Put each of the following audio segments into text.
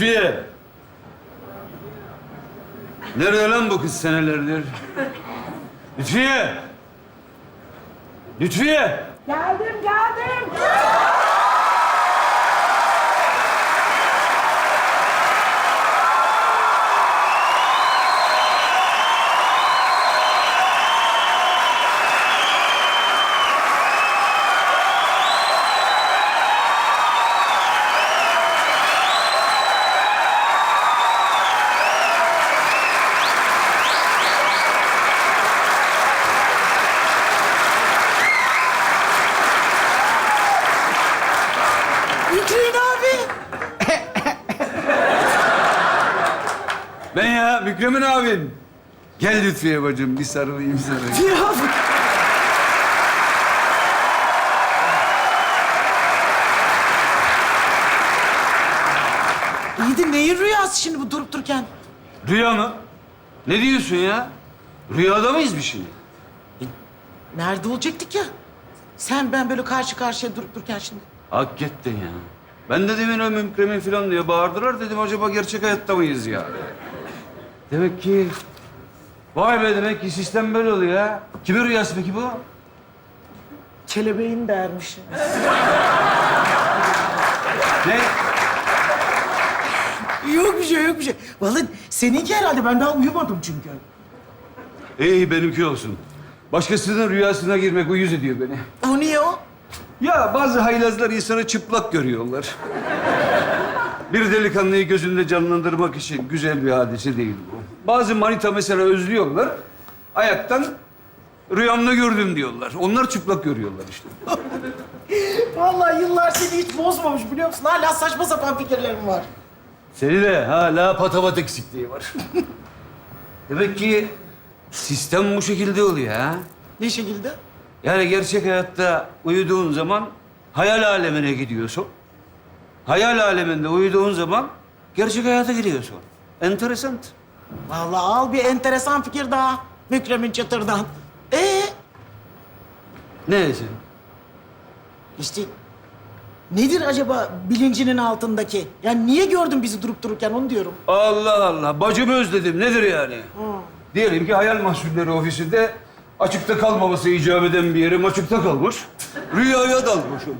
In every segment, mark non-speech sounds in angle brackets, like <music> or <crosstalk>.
Lütfiye. Nerede lan bu kız senelerdir? Lütfiye. Lütfiye. Geldim geldim. Ya Mükremin abim. Gel Lütfiye bacım bir sarılayım sana. Ya. <laughs> İyi de neyin rüyası şimdi bu durup dururken? Rüya mı? Ne diyorsun ya? Rüyada mıyız bir şimdi? Nerede olacaktık ya? Sen ben böyle karşı karşıya durup dururken şimdi. Hakikaten ya. Ben de demin o mümkremin falan diye bağırdılar dedim acaba gerçek hayatta mıyız ya? Demek ki... Vay be demek ki sistem böyle oluyor ya. Kimin rüyası peki bu? Kelebeğin dermiş. Ne? Yok bir şey, yok bir şey. Vallahi seninki herhalde. Ben daha uyumadım çünkü. İyi benimki olsun. Başkasının rüyasına girmek uyuz ediyor beni. O niye o? Ya bazı haylazlar insanı çıplak görüyorlar. Bir delikanlıyı gözünde canlandırmak için güzel bir hadise değil bu. Bazı manita mesela özlüyorlar. Ayaktan rüyamda gördüm diyorlar. Onlar çıplak görüyorlar işte. <laughs> Vallahi yıllar seni hiç bozmamış biliyor musun? Hala saçma sapan fikirlerim var. Seni de hala patavat eksikliği var. <laughs> Demek ki sistem bu şekilde oluyor ha. Ne şekilde? Yani gerçek hayatta uyuduğun zaman hayal alemine gidiyorsun. Hayal aleminde uyuduğun zaman gerçek hayata giriyorsun. Enteresan. Vallahi al bir enteresan fikir daha. Mükremin çatırdan. Ee, Neyse. işte nedir acaba bilincinin altındaki? Yani niye gördün bizi durup dururken onu diyorum. Allah Allah. Bacımı özledim. Nedir yani? Diyelim ki hayal mahsulleri ofisinde açıkta kalmaması icap eden bir yerim açıkta kalmış. Rüyaya dalmışım.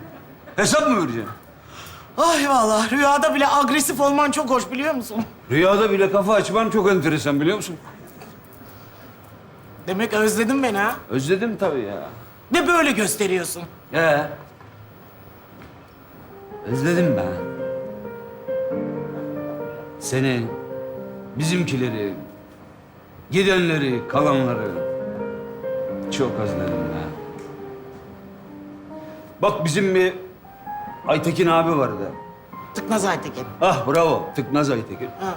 Hesap mı vereceğim? Ay vallahi rüyada bile agresif olman çok hoş biliyor musun? Rüyada bile kafa açman çok enteresan biliyor musun? Demek özledin beni ha? Özledim tabii ya. Ve böyle gösteriyorsun. Ee? Özledim ben. Seni, bizimkileri, gidenleri, kalanları çok özledim ben. Bak bizim bir Aytekin abi vardı. Tıknaz Aytekin. Ah bravo, Tıknaz Aytekin. Ha.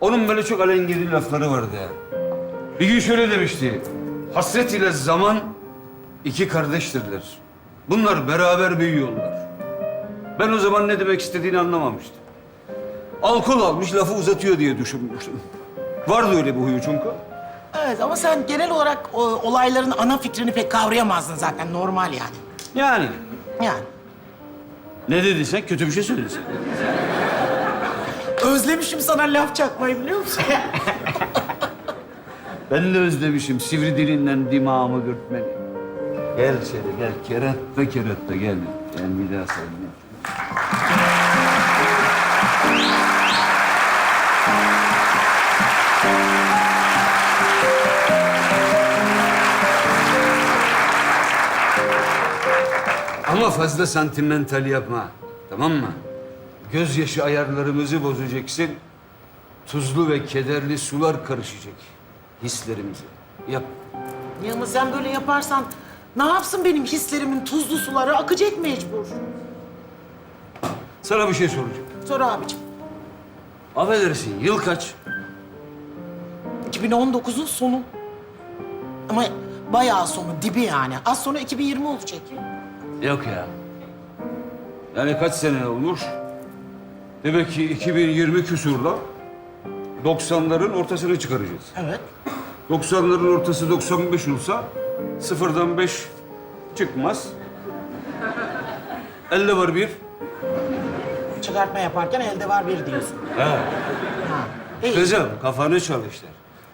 Onun böyle çok alengirli lafları vardı. Bir gün şöyle demişti. Hasret ile zaman iki kardeştirler. Bunlar beraber büyüyorlar. Ben o zaman ne demek istediğini anlamamıştım. Alkol almış lafı uzatıyor diye düşünmüştüm. Vardı öyle bir huyu çünkü. Evet ama sen genel olarak o, olayların ana fikrini pek kavrayamazdın zaten. Normal yani. Yani Yani. Ne dedin sen? Kötü bir şey söyledin sen. Özlemişim sana laf çakmayı biliyor musun? <laughs> Ben de özlemişim sivri dilinden dimağımı dürtmeni. Gel içeri gel. Keratta keratta gel. Ben bir daha sevmem. Ama fazla santimental yapma. Tamam mı? Gözyaşı ayarlarımızı bozacaksın. Tuzlu ve kederli sular karışacak hislerimize. Yap. ya ama sen böyle yaparsan ne yapsın benim hislerimin tuzlu suları akacak mecbur. Sana bir şey soracağım. Sor abicim. Affedersin, yıl kaç? 2019'un sonu. Ama bayağı sonu, dibi yani. Az sonra 2020 olacak. Yok ya. Yani kaç sene olmuş? Demek ki 2020 küsurla 90'ların ortasını çıkaracağız. Evet. 90'ların ortası 95 olsa sıfırdan 5 çıkmaz. 50 var bir, çıkartma yaparken elde var bir diyorsun. He. Ha. İyi. Kızım kafanı çalıştır.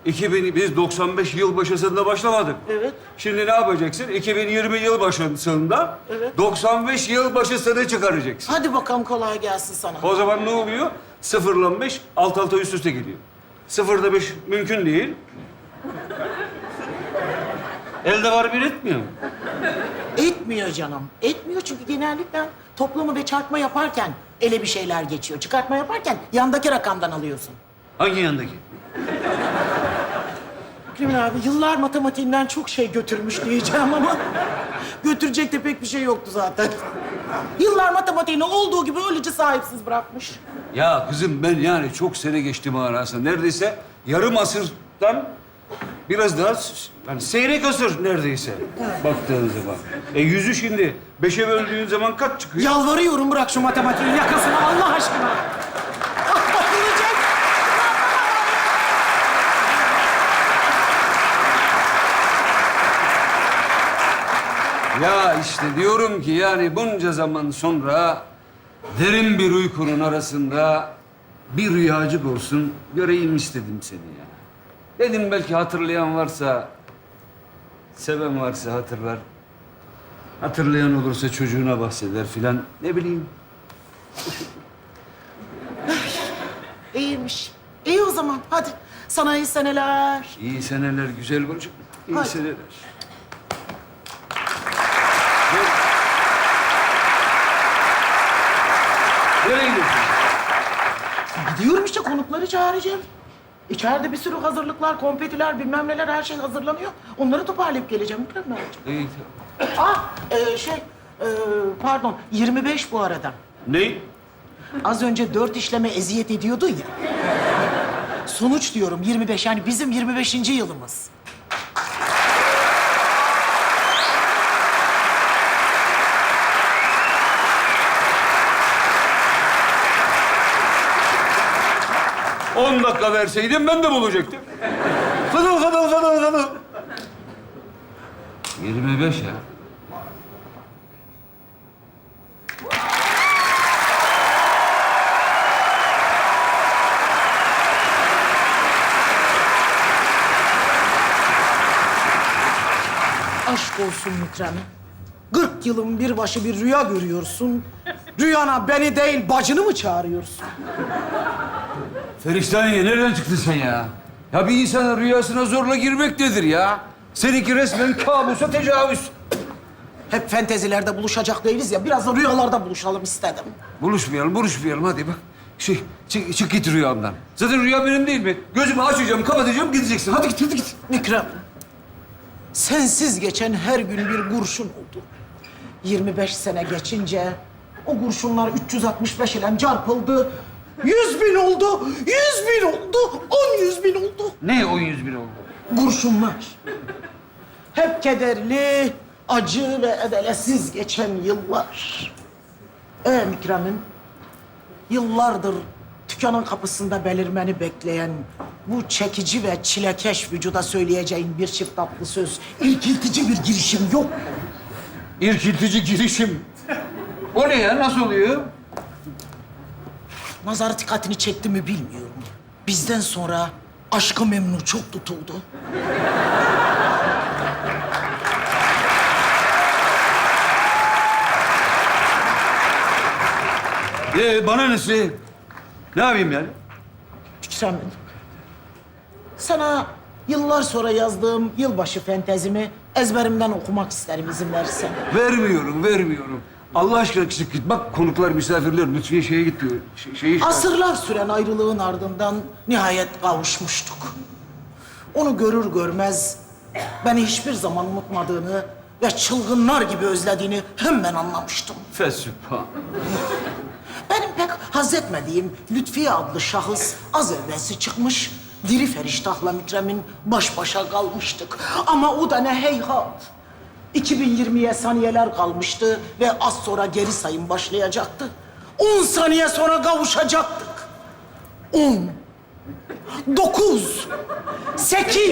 2000, biz 95 yılbaşısında başlamadık. Evet. Şimdi ne yapacaksın? 2020 yılbaşısında Evet. 95 yılbaşısını çıkaracaksın. Hadi bakalım kolay gelsin sana. O zaman ne oluyor? Sıfırla beş, alt alta üst üste gidiyor. Sıfırda beş mümkün değil. Elde var bir etmiyor? Etmiyor canım. Etmiyor çünkü genellikle toplama ve çarpma yaparken ele bir şeyler geçiyor. Çıkartma yaparken yandaki rakamdan alıyorsun. Hangi yandaki? Krimin abi yıllar matematiğinden çok şey götürmüş diyeceğim ama götürecek de pek bir şey yoktu zaten. Yıllar matematiğini olduğu gibi öylece sahipsiz bırakmış. Ya kızım ben yani çok sene geçti manasında. Neredeyse yarım asırdan biraz daha s- yani seyrek asır neredeyse baktığın zaman. E yüzü şimdi beşe böldüğün zaman kaç çıkıyor? Yalvarıyorum bırak şu matematiğin yakasını Allah aşkına. Ah, bayılacak. Ya işte diyorum ki yani bunca zaman sonra derin bir uykunun arasında bir rüyacık olsun göreyim istedim seni ya. Dedim belki hatırlayan varsa, seven varsa hatırlar. Hatırlayan olursa çocuğuna bahseder filan. Ne bileyim. <laughs> İyiymiş. İyi o zaman hadi. Sana iyi seneler. İyi seneler güzel bacım. İyi Hadi. seneler. Nereye gidiyorsun? İşte konukları çağıracağım. İçeride bir sürü hazırlıklar, konfetiler, bilmem neler her şey hazırlanıyor. Onları toparlayıp geleceğim. Mükemmel. İyi. Ah, e, şey, e, pardon, 25 bu arada. Ne? Az önce dört işleme eziyet ediyordun ya. Sonuç diyorum 25, yani bizim 25. yılımız. On dakika verseydin ben de bulacaktım. Fıdıl fıdıl fıdıl fıdıl. 25 ya. Aşk olsun Mükrem. 40 yılın bir başı bir rüya görüyorsun. Rüyana beni değil bacını mı çağırıyorsun? Feriştaniye nereden çıktın sen ya? Ya bir insanın rüyasına zorla girmek nedir ya? Seninki resmen kabusa tecavüz. Hep fentezilerde buluşacak değiliz ya. Biraz da rüyalarda buluşalım istedim. Buluşmayalım, buluşmayalım hadi bak. Şey, çık, çık git rüyamdan. Zaten rüya benim değil mi? Gözümü açacağım, kapatacağım, gideceksin. Hadi git, hadi git. Mükrem, sensiz geçen her gün bir kurşun oldu. 25 sene geçince o kurşunlar 365 ile çarpıldı. 100 bin oldu, 100 bin oldu, 10 yüz bin oldu. Ne o yüz bin oldu? Kurşunlar. Hep kederli, acı ve edeletsiz geçen yıllar. Ee Mükrem'im, yıllardır dükkanın kapısında belirmeni bekleyen bu çekici ve çilekeş vücuda söyleyeceğin bir çift tatlı söz, irkiltici bir girişim yok. mu? İrkiltici girişim. O ne ya? Nasıl oluyor? Nazar dikkatini çekti mi bilmiyorum. Bizden sonra aşkı memnu çok tutuldu. Ee, bana nesi? Ne yapayım yani? Mükrem, sana yıllar sonra yazdığım yılbaşı fentezimi ezberimden okumak isterim izin verirsen. Vermiyorum, vermiyorum. Allah aşkına küçük git. Bak konuklar, misafirler lütfiye şeye git diyor. Şey, şeyi işte- Asırlar süren ayrılığın ardından nihayet kavuşmuştuk. Onu görür görmez beni hiçbir zaman unutmadığını ve çılgınlar gibi özlediğini hemen anlamıştım. Fesübhan. Benim pek haz etmediğim Lütfiye adlı şahıs az evvelsi çıkmış, diri feriştahla Mükrem'in baş başa kalmıştık. Ama o da ne heyhat. 2020'ye saniyeler kalmıştı ve az sonra geri sayım başlayacaktı. 10 saniye sonra kavuşacaktık. 10, 9, 8,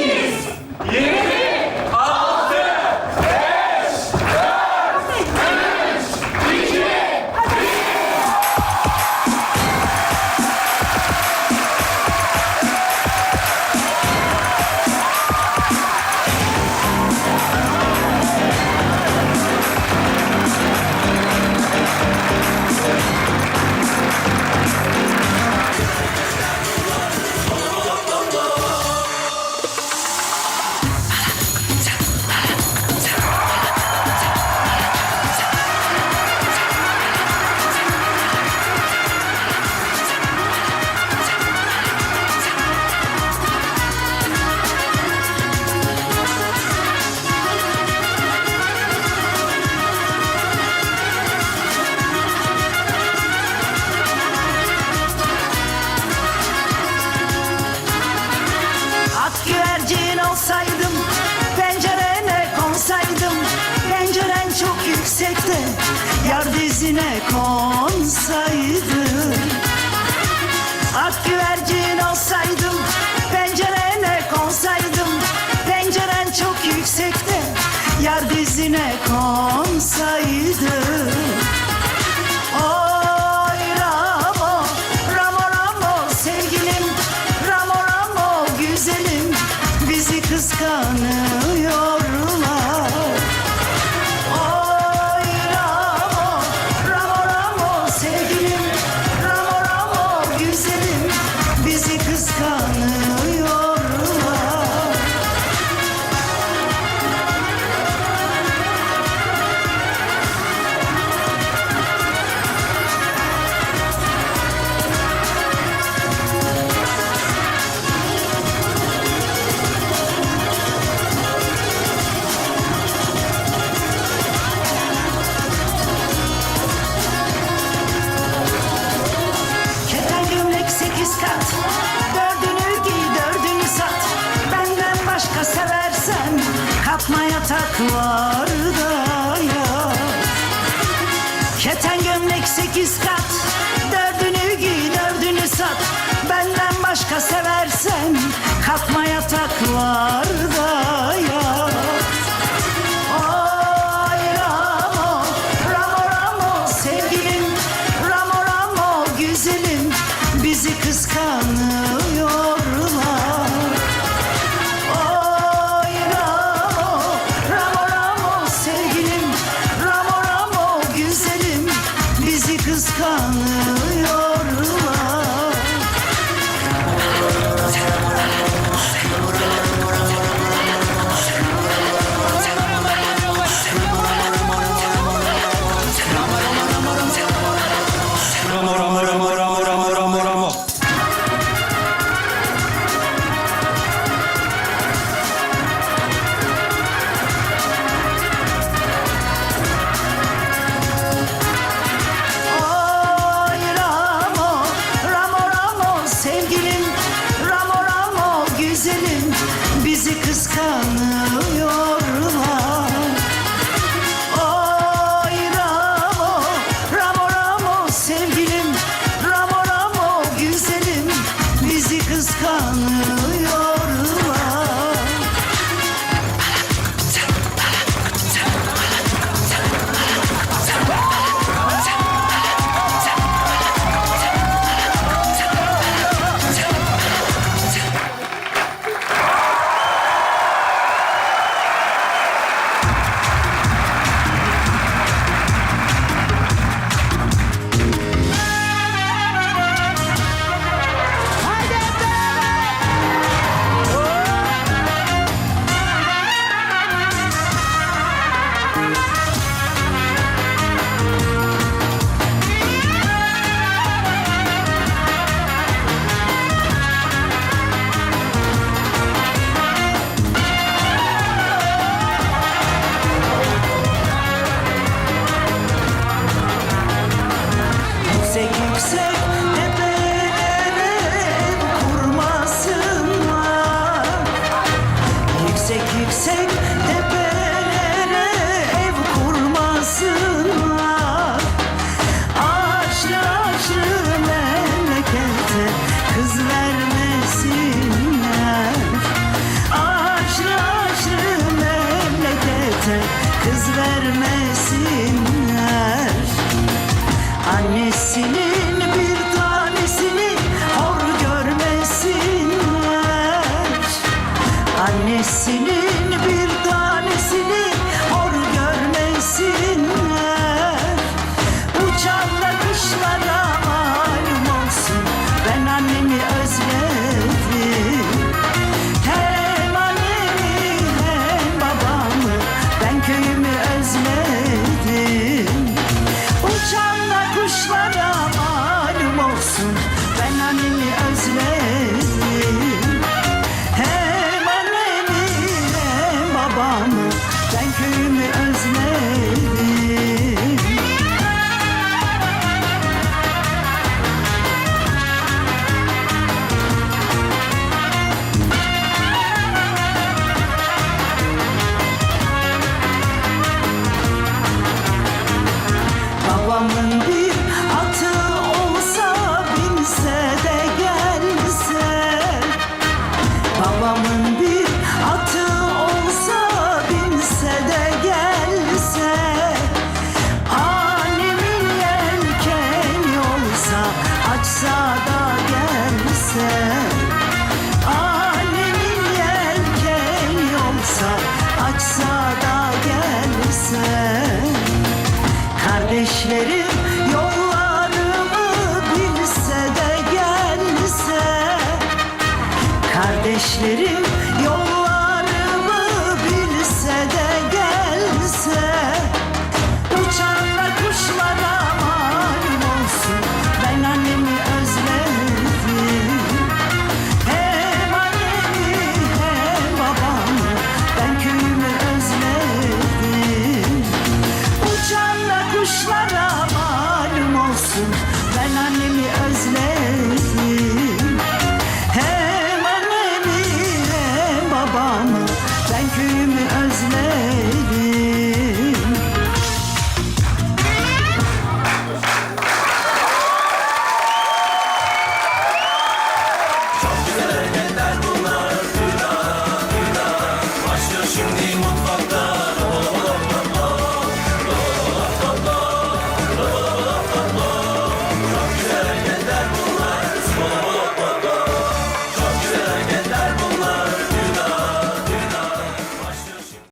konsaydım Ak güvercin olsaydım Pencerene konsaydım. Penceren çok yüksekte Yar dizine konsaydım gitmesine